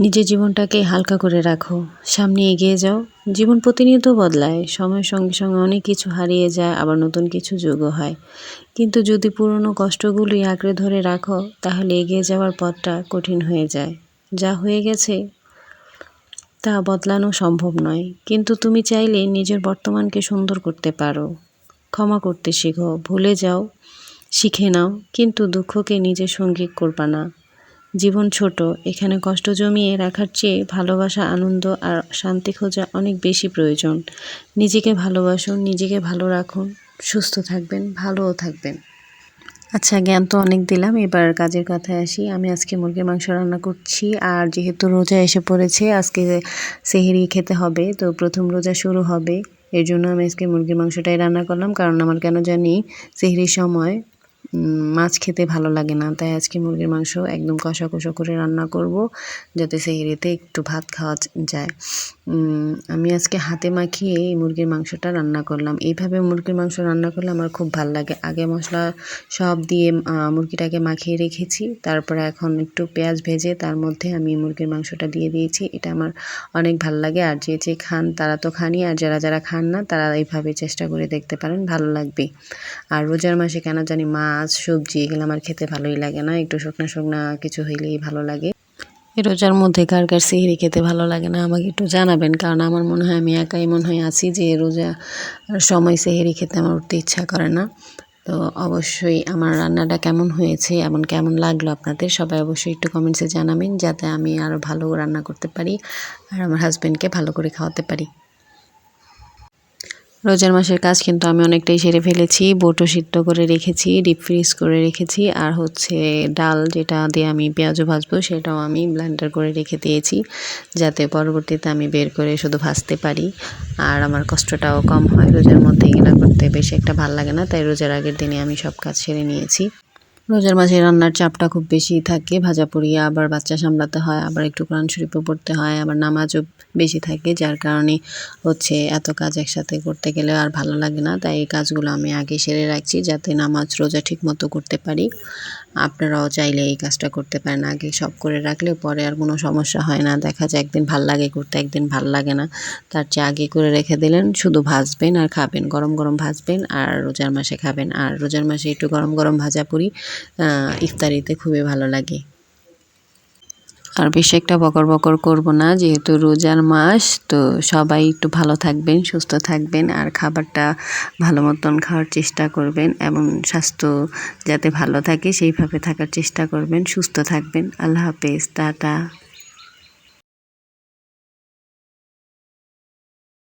নিজের জীবনটাকে হালকা করে রাখো। সামনে এগিয়ে যাও। জীবন প্রতিনিয়ত বদলায়। সময়ের সঙ্গে সঙ্গে অনেক কিছু হারিয়ে যায়, আবার নতুন কিছু যোগও হয়। কিন্তু যদি পুরনো কষ্টগুলি আঁকড়ে ধরে রাখো, তাহলে এগিয়ে যাওয়ার পথটা কঠিন হয়ে যায়। যা হয়ে গেছে, তা বদলানো সম্ভব নয়। কিন্তু তুমি চাইলে নিজের বর্তমানকে সুন্দর করতে পারো। ক্ষমা করতে শেখো। ভুলে যাও, শিখে নাও। কিন্তু দুঃখকে নিজের সঙ্গী করবা না। জীবন ছোট। এখানে কষ্ট জমিয়ে রাখার চেয়ে ভালোবাসা, আনন্দ আর শান্তি খোঁজা অনেক বেশি প্রয়োজন। নিজেকে ভালোবাসুন, নিজেকে ভালো রাখুন, সুস্থ থাকবেন, ভালোও থাকবেন। আচ্ছা জ্ঞান তো অনেক দিলাম। এবার কাজের কথায় আসি। আমি আজকে মুরগির মাংস রান্না করছি আর যেহেতু রোজা এসে পড়েছে, আজকে সেহেরি খেতে হবে। তো প্রথম রোজা শুরু হবে। এর জন্য আমি আজকে মুরগির মাংসটাই রান্না করলাম। কারণ আমার কেন জানি সেহরির সময় মাছ খেতে ভালো লাগে না। তাই আজকে মুরগির মাংস একদম কষা কষা করে রান্না করব, যাতে সেহরিতে একটু ভাত খাওয়া যায়। আমি আজকে হাতে মাখিয়ে এই মুরগির মাংসটা রান্না করলাম। এইভাবে মুরগির মাংস রান্না করলে আমার খুব ভালো লাগে। আগে মশলা সব দিয়ে মুরগিটাকে মাখিয়ে রেখেছি। তারপরে এখন একটু পেঁয়াজ ভেজে তার মধ্যে আমি মুরগির মাংসটা দিয়ে দিয়েছি। এটা আমার অনেক ভালো লাগে। আর যে যে খান, তারা তো খানি আর যারা যারা খান না, তারা এইভাবে চেষ্টা করে দেখতে পারেন। ভালো লাগবে। আর রোজার মাসে কেন জানি মাছ, সবজি এগুলো আমার খেতে ভালোই লাগে না। একটু শুকনো শুকনো কিছু হইলেই ভালো লাগে। রোজার মধ্যে কার কার সিহরি খেতে ভালো লাগে না আমাকে একটু জানাবেন, কারণ আমার মনে হয় আমি একাই মনে হয় আছি যে রোজা সময় সেহেরি খেতে আমার উঠতে ইচ্ছা করে না। তো অবশ্যই আমার রান্নাটা কেমন হয়েছে, এমন কেমন লাগল আপনাদের, সবাই অবশ্যই একটু কমেন্টসে জানাবেন, যাতে আমি আরও ভালো রান্না করতে পারি আর আমার হাজব্যান্ডকে ভালো করে খাওয়াতে পারি। রোজার মাসের কাজ কিন্তু আমি অনেকটাই সেরে ফেলেছি। বোটো সিদ্ধ করে রেখেছি, ডিপ ফ্রিজ করে রেখেছি, আর হচ্ছে ডাল যেটা দিয়ে আমি পেঁয়াজও ভাজবো সেটাও আমি ব্লেন্ডার করে রেখে দিয়েছি, যাতে পরবর্তীতে আমি বের করে শুধু ভাজতে পারি। আর আমার কষ্টটাও কম হয়, রোজার মধ্যে এগুলো করতে বেশি একটা ভালো লাগে না, তাই রোজার আগের দিনে আমি সব কাজ সেরে নিয়েছি। রোজার মাঝে রান্নার চাপটা খুব বেশি থাকে। ভাজা পুড়িয়ে আবার বাচ্চা সামলাতে হয়, আবার একটু কোরআন শরীফও পড়তে হয়, আবার নামাজও বেশি থাকে, যার কারণে হচ্ছে এত কাজ একসাথে করতে গেলে আর ভালো লাগে না। তাই এই কাজগুলো আমি আগে সেরে রাখছি যাতে নামাজ রোজা ঠিক মতো করতে পারি। আপনারাও চাইলে এই কাজটা করতে পারেন। আগে সব করে রাখলে পরে আর কোনো সমস্যা হয় না। দেখা যায় একদিন ভালো লাগে করতে, একদিন ভালো লাগে না। তার চেয়ে আগে করে রেখে দিলেন, শুধু ভাজবেন আর খাবেন। গরম গরম ভাজবেন আর রোজার মাসে খাবেন। আর রোজার মাসে একটু গরম গরম ভাজা পুরি ইফতারিতে খুবই ভালো লাগে। আর বেশি একটা বকর বকর করব না, যেহেতু রোজার মাস, তো সবাই একটু ভালো থাকবেন, সুস্থ থাকবেন, আর খাবারটা ভালো মতন খাওয়ার চেষ্টা করবেন এবং স্বাস্থ্য যাতে ভালো থাকে সেইভাবে থাকার চেষ্টা করবেন, সুস্থ থাকবেন। আল্লাহ হাফেজ, টাটা।